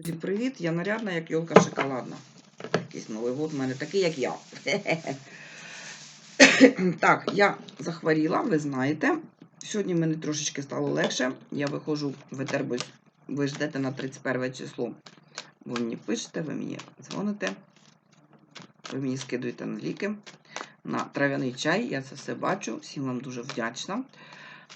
Друзі, привіт! Я нарядна, як йолка шоколадна. Якийсь Новий год в мене такий, як я. Так, я захворіла, ви знаєте. Сьогодні мені трошечки стало легше. Я виходжу в етербус. Ви ждете на 31 число. Ви мені пишете, ви мені дзвоните, ви мені скидуєте на ліки, на трав'яний чай. Я це все бачу. Всім вам дуже вдячна.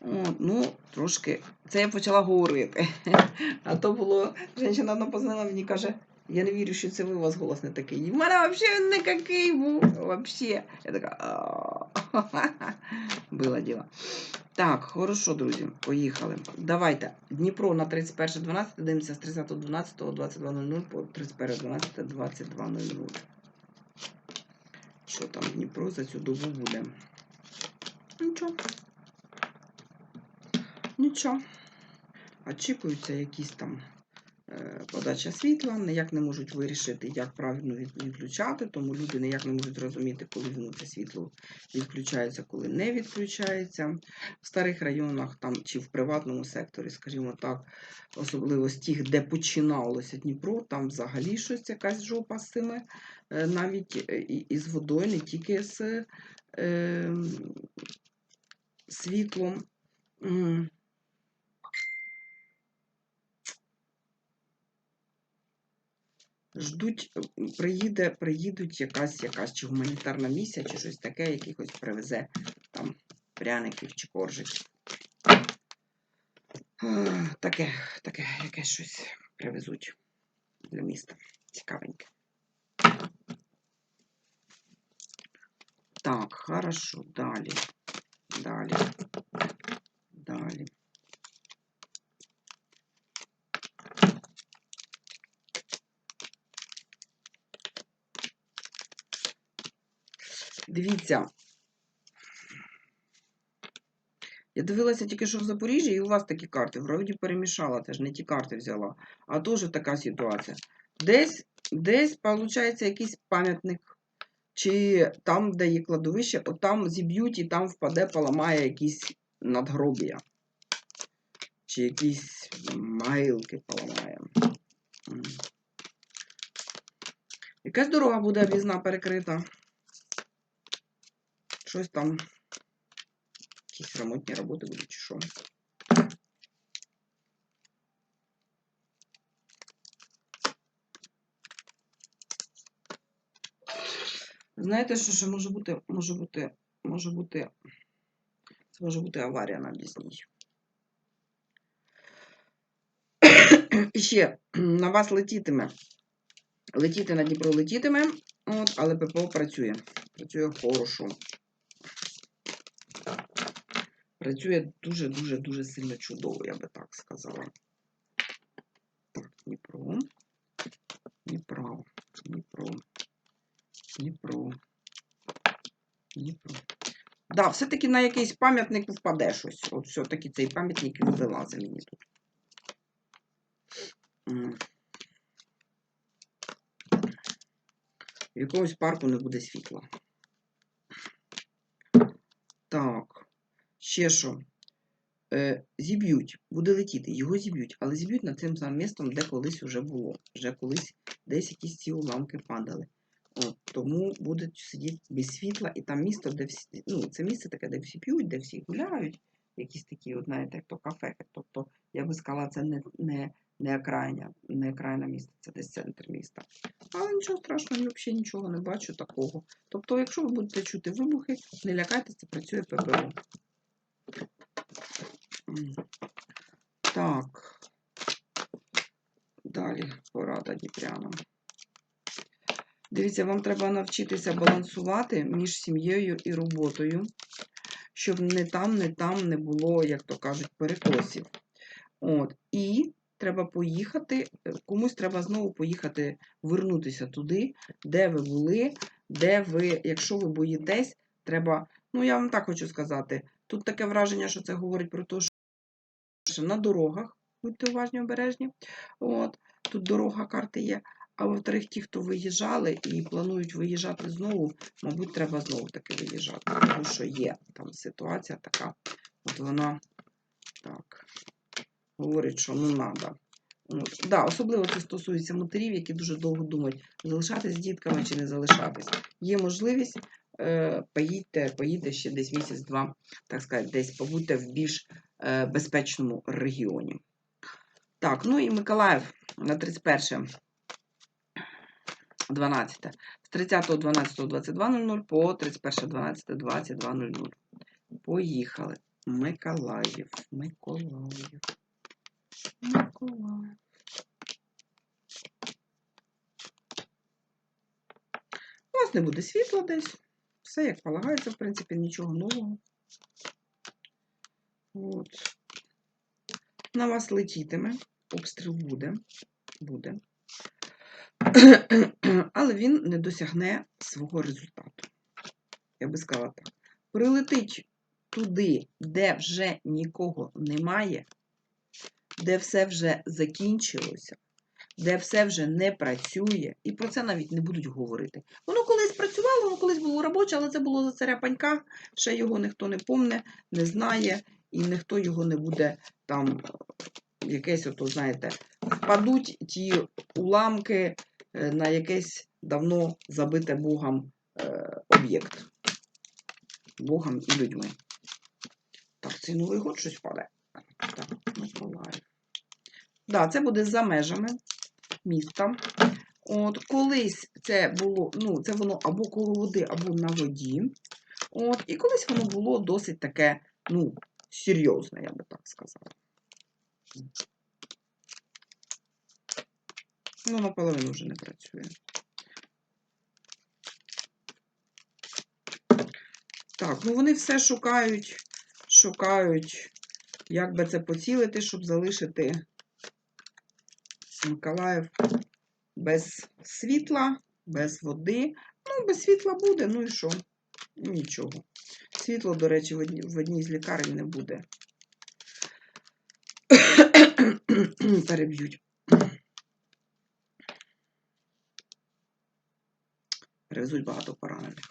От, ну, трошки. Це я почала говорити. А то було, жінка одна позвонила мені каже, я не вірю, що це ви у вас голос не такий. В мене взагалі не такий був. Вообще. Я така. Було діло. Так, хорошо, друзі, поїхали. Давайте. Дніпро на 31.12, дивимося з 30.12, 22.00 по 31.12, 22.00. Що там Дніпро за цю добу буде? Нічого. Нічого. Очікуються якісь там е, подача світла, ніяк не можуть вирішити, як правильно відключати, тому люди ніяк не можуть зрозуміти, коли це світло відключається, коли не відключається. В старих районах там чи в приватному секторі, скажімо так, особливо з тих, де починалося Дніпро, там взагалі щось якась жопа з цими, е, навіть е, і, і з водою, не тільки з е, світлом. Ждуть, е, приїде, приїдуть якась, якась чи гуманітарна місія, чи щось таке, якихось привезе там пряників чи коржиків. Таке, таке, якесь щось привезуть для міста. Цікавеньке. Так, хорошо. Далі. Далі. Дивіться. Я дивилася тільки що в Запоріжжі, і у вас такі карти. Вроді перемішала, теж не ті карти взяла. А теж така ситуація. Десь, десь, виходить, якийсь пам'ятник, чи там, де є кладовище, от там зіб'ють і там впаде, поламає якісь надгробія. Чи якісь могилки поламає. Якась дорога буде об'їзна перекрита. Щось там. Якісь ремонтні роботи будуть, чи що. Знаєте, що ще може бути, може бути, може бути, це може бути аварія на Дісній. І ще на вас летітиме. Летіти на Дніпро летітиме, от, але ППО працює. Працює хорошо. Працює дуже-дуже-дуже сильно чудово, я би так сказала. Так, Дніпро. Дніпро. Дніпро. Дніпро. Дніпро. Да, все-таки на якийсь пам'ятник впаде щось. От все-таки цей пам'ятник він вилазить мені тут. В якомусь парку не буде світла. Так. Ще що? Е, зіб'ють, буде летіти, його зіб'ють, але зіб'ють над цим самим містом, де колись вже було. Вже колись десь якісь ці уламки падали. От, тому будуть сидіти без світла, і там місто, де всі, ну, це місце таке, де всі п'ють, де всі гуляють, якісь такі, от, знаєте, як то кафе. Тобто, я би сказала, це не, не, не окраїна, не окраїна міста, це десь центр міста. Але нічого страшного, я взагалі нічого не бачу такого. Тобто, якщо ви будете чути вибухи, не лякайтеся, працює ППО. Так. Далі порада Дніпрянам. Дивіться, вам треба навчитися балансувати між сім'єю і роботою, щоб не там, не там не було, як то кажуть, перекосів. От. І треба поїхати, комусь треба знову поїхати, вернутися туди, де ви були, де ви, якщо ви боїтесь, треба. Ну, я вам так хочу сказати. Тут таке враження, що це говорить про те, що на дорогах, будьте уважні, обережні. От, тут дорога карти є. А во-вторых, ті, хто виїжджали і планують виїжджати знову, мабуть, треба знову таки виїжджати. Тому що є там ситуація така, от вона так говорить, що ну треба. Да, особливо це стосується матерів, які дуже довго думають, залишатись з дітками чи не залишатись. Є можливість, е, поїдьте, поїдьте ще десь місяць-два, так сказати, десь побудьте в більш безпечному регіоні. Так, ну і Миколаїв на 31 12. З 30.12.22.00 по 31.12.22.00. Поїхали. Миколаїв. Миколаїв. Миколаїв. У вас не буде світла десь. Все як полагається, в принципі, нічого нового. От. На вас летітиме. Обстріл буде. Буде. Але він не досягне свого результату. Я би сказала так. Прилетить туди, де вже нікого немає, де все вже закінчилося, де все вже не працює, і про це навіть не будуть говорити. Воно колись працювало, воно колись було робоче, але це було за царя панька, ще його ніхто не помне, не знає, і ніхто його не буде там якесь, ото, знаєте, впадуть ті уламки е, на якесь давно забите Богом е, об'єкт. Богом і людьми. Так, цей Новий год щось падає. Так, Миколаїв. Да, це буде за межами міста. От, колись це було, ну, це воно або коло води, або на воді. От, і колись воно було досить таке, ну, серйозне, я би так сказала. Ну, наполовину вже не працює. Так, ну вони все шукають, шукають, як би це поцілити, щоб залишити Миколаїв без світла, без води. Ну, без світла буде, ну і що? Нічого. Світло, до речі, в одній, з лікарень не буде. Переб'ють. Перевезуть багато поранених.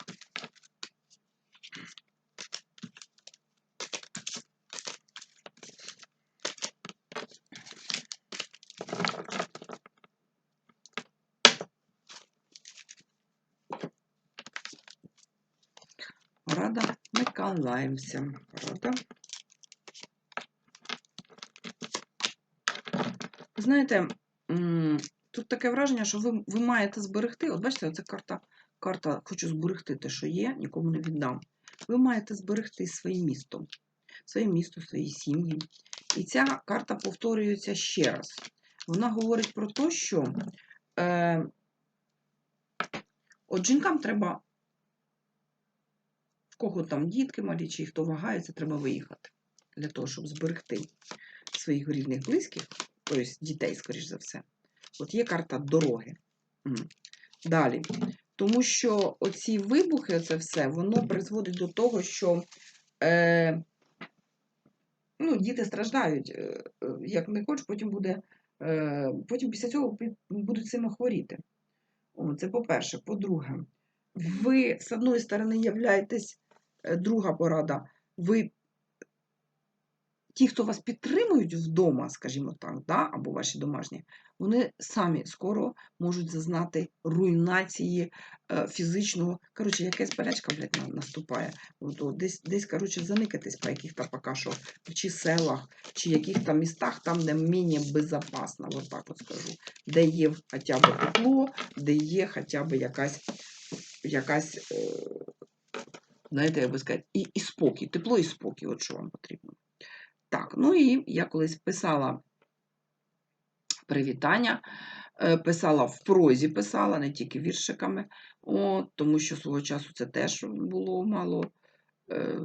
Миколаївця. Рада. Знаєте, тут таке враження, що ви, ви маєте зберегти. От бачите, оця карта, карта хочу зберегти те, що є, нікому не віддам. Ви маєте зберегти своє місто, своє місто, свої сім'ї. І ця карта повторюється ще раз. Вона говорить про те, що е, от жінкам треба, кого там дітки малі, чи хто вагається, треба виїхати для того, щоб зберегти своїх рідних близьких, тобто дітей, скоріш за все. От є карта дороги. Далі. Тому що оці вибухи, оце все, воно призводить до того, що е, ну, діти страждають. Е, е, Як не хочеш, потім буде. е, Потім після цього будуть сильно хворіти. О, це по-перше. По-друге, ви з одної сторони являєтесь, друга порада, ви ті, хто вас підтримують вдома, скажімо так, да, або ваші домашні, вони самі скоро можуть зазнати руйнації е, фізичного. Коротше, якась болячка, блядь, наступає. Десь, десь, коротше, заникатись по яких-то поки що, чи селах, чи яких там містах, там, де мені безпечно, от так от скажу. Де є хоча б тепло, де є хоча б якась, якась е, знаєте, як би сказати, і, і спокій, тепло і спокій, от що вам потрібно. Так, ну і я колись писала привітання, е, писала в прозі, писала, не тільки віршиками, от, тому що свого часу це теж було мало е,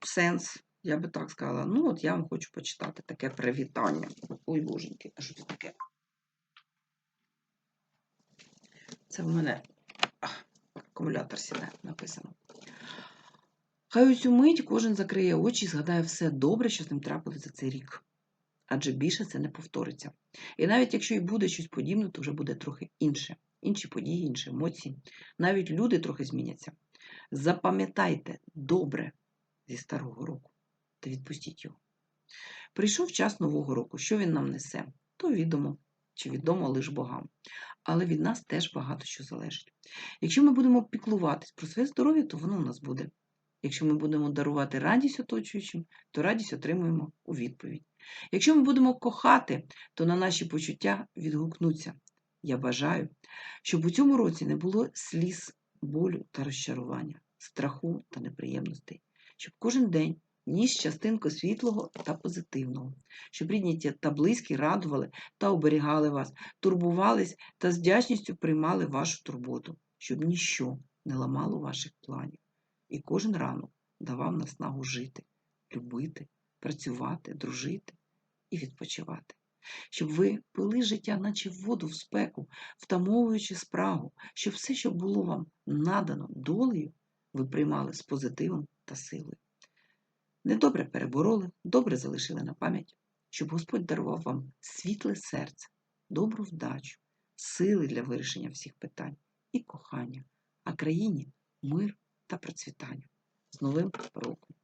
сенс, я би так сказала. Ну, от я вам хочу почитати таке привітання. Ой, боженьки, а що це таке? Це в мене акумулятор сіде написано. Хай у цю мить кожен закриє очі і згадає все добре, що з ним трапилося за цей рік. Адже більше це не повториться. І навіть якщо і буде щось подібне, то вже буде трохи інше. Інші події, інші емоції. Навіть люди трохи зміняться. Запам'ятайте добре зі старого року та відпустіть його. Прийшов час Нового року. Що він нам несе? То відомо чи відомо лише богам. Але від нас теж багато що залежить. Якщо ми будемо піклуватись про своє здоров'я, то воно у нас буде. Якщо ми будемо дарувати радість оточуючим, то радість отримуємо у відповідь. Якщо ми будемо кохати, то на наші почуття відгукнуться. Я бажаю, щоб у цьому році не було сліз, болю та розчарування, страху та неприємностей, щоб кожен день ніс частинку світлого та позитивного, щоб рідні та близькі радували та оберігали вас, турбувались та з вдячністю приймали вашу турботу, щоб ніщо не ламало ваших планів. І кожен ранок давав наснагу жити, любити, працювати, дружити і відпочивати. Щоб ви пили життя, наче воду в спеку, втамовуючи спрагу, щоб все, що було вам надано долею, ви приймали з позитивом та силою. Недобре перебороли, добре залишили на пам'ять, щоб Господь дарував вам світле серце, добру вдачу, сили для вирішення всіх питань і кохання, а країні мир та процвітання. З Новим роком!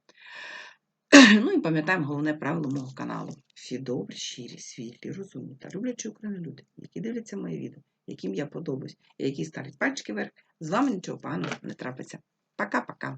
Ну і пам'ятаємо головне правило мого каналу. Всі добрі, щирі, світлі, розумні та люблячі Україну люди, які дивляться мої відео, яким я подобаюсь, і які ставлять пальчики вверх, з вами нічого поганого не трапиться. Пока-пока!